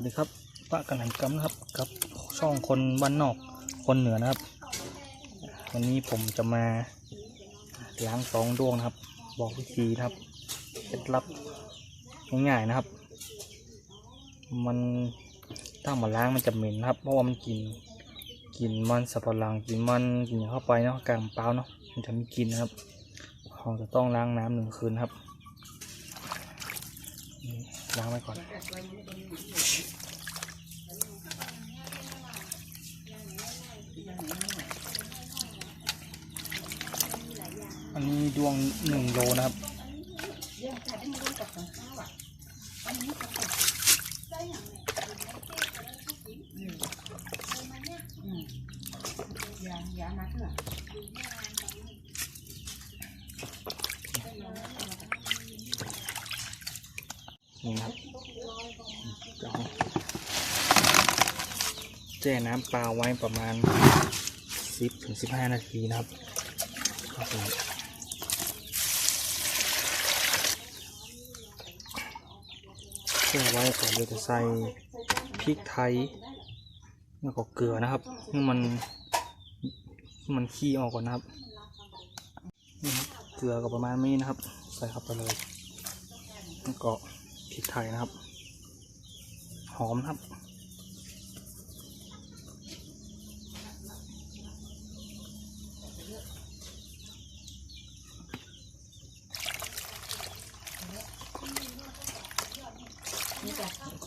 วัสดีครับป้ากันหันกำนะครับกับช่องคนบ้านนอกคนเหนือนะครับ วันนี้ผมจะมาล้างสองดวงนะครับ บอกวิธีนะครับเคล็ดลับง่ายๆนะครับ มันถ้ามาล้างมันจะเหม็นนะครับ เพราะว่ามันกินกินมันสับปะหลังกินมันกินเข้าไปเนาะกลางเปล่าเนาะมันจะม่กินนะครับเราจะต้องล้างน้ำหนึ่งคืนครับล้างไว้ก่อน อันนี้ดวงหนึ่งโลนะครับยามาเถอะ นี่ครับแช่น้ำเปล่าไว้ประมาณ 10ถึง15 นาทีนะครับแช่ไว้ก่อนเดี๋ยวจะใส่พริกไทยแล้วก็เกลือนะครับให้มันให้มันขี้ออกก่อนนะครับนี่ครับเกลือก็ประมาณนี้นะครับ ใส่เข้าไปเลยแล้วก็ พริกไทยนะครับ หอมนะครับ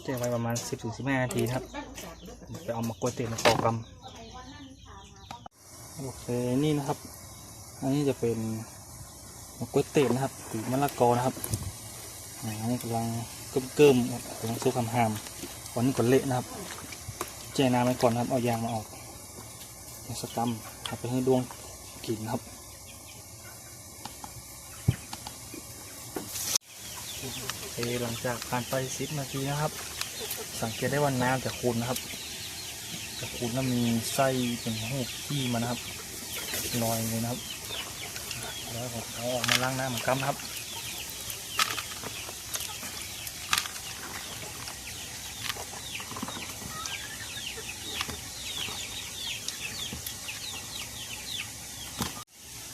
แช่ไว้ประมาณ 10-15ถึง15นาทีนะครับ ไปเอามากวยเตี๋ยวมาก่อกำโอเค นี่นะครับ อันนี้จะเป็นมะกวยเตี๋ยวนะครับหรือมะละกอนะครับ อันนี้กำลังเกิ่มเกิมๆกำลังซุกหามๆวันนี้ก่อนเละนะครับแช่น้ำไว้ก่อนนะครับ เอายางมาออกยางสกรรมเอาไปให้ดวงกินนะครับโอหลังจากผ่านไปสิบนาทีนะครับ สังเกตได้ว่าน้ำจะขุ่นนะครับจะขุ่นแล้วมีไส้เป็นหูขี้มานะครับลอยเลยนะครับ แล้วผมเอาออกมาล้างน้ำเหมือนกันนะครับ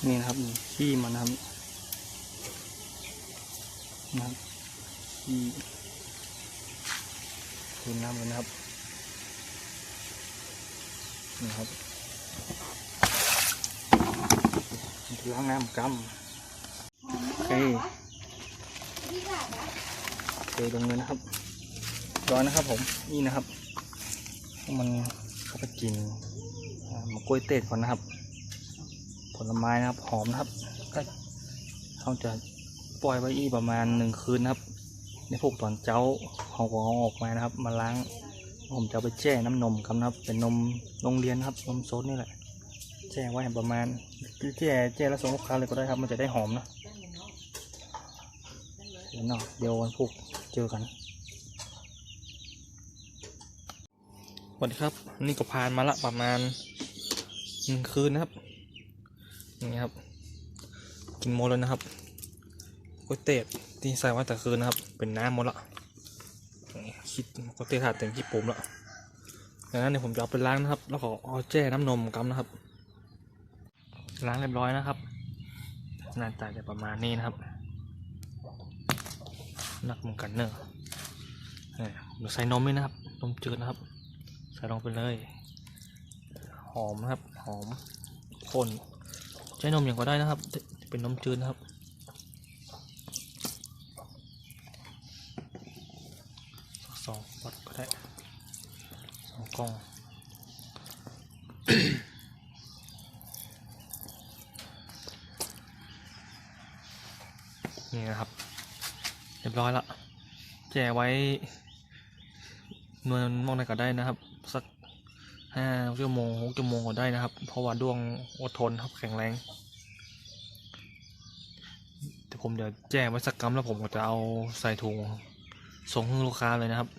นี่นะครับนี่ขี้มันนะครับนะครับขี้คืนน้ำเลยนะครับนี่ครับล้างน้ำกำโอเคโอเคลงเลยนะครับร้อนนะครับผมนี่นะครับ มันเข้าไปกินอ่ามะกล้วยเตดก่อนนะครับ ผลไม้นะครับหอมนะครับก็เขาจะปล่อยไว้อีประมาณหนึ่งคืนนะครับในพวกตอนเจ้าเขาก็เอาออกมานะครับ มาล้างผมจะไปแช่น้ำนมครับนะครับ เป็นนมโรงเรียนครับนมสดนี่แหละแช่ไว้ประมาณแช่แช่แล้วส่งลูกค้าเลยก็ได้ครับ มันจะได้หอมนะเดี๋ยวเนาะเดี๋ยววันพุธเจอกันสวัสดีครับ นี่ก็ผ่านมาละประมาณหนึ่งคืนนะครับ นี่ครับ กินหมแล้วนะครับก๋วยเตี๋ยวที่ใส่ไว้แต่คืนนะครับ เป็นน้ำหมดละคิดก๋วยเตี๋ยวถาดเต็มที่ปุ่มแล้วดังนั้นเนี่ยผมจะเอาไปล้างนะครับ แล้วก็เอาแช่น้ำนมกำนะครับ ล้างเรียบร้อยนะครับหน้าตาจะประมาณนี้นะครับ นักมือนกันเนอะเนี่ยใส่นมด้วยนะครับ นมจืดนะครับ ใส่ลงไปเลย หอมนะครับ หอมข้น ใช้นมอย่างก็ได้นะครับ เป็นนมจืดนะครับ สองวัดก็ได้สองกล่องนี่นะครับ เรียบร้อยละแจไว้นวลมองไหนก็ได้นะครับ สัก ห้าชั่วโมงหกชั่วโมงก็ได้นะครับ เพราะว่าดวงอดทนครับแข็งแรงแต่ผมเดี๋ยวแจ้งไว้สักกรรมแล้วผมก็จะเอาใส่ถุงส่งให้ลูกค้าเลยนะครับ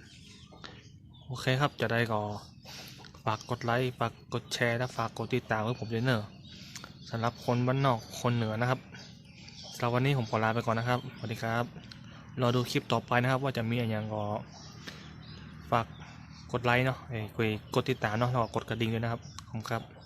โอเคครับจะได้ก็ฝากกดไลค์ฝากกดแชร์และฝากกดติดตามให้ผมด้วยเนอะสำหรับคนบ้านนอกคนเหนือนะครับสำหรับวันนี้ผมขอลาไปก่อนนะครับสวัสดีครับรอดูคลิปต่อไปนะครับ ว่าจะมีอะไรอย่างก็ฝาก กดไลค์เนาะเอ้ยกดกดติดตามเนาะแล้วก็กดกระดิ่งด้วยนะครับขอบคุณครับ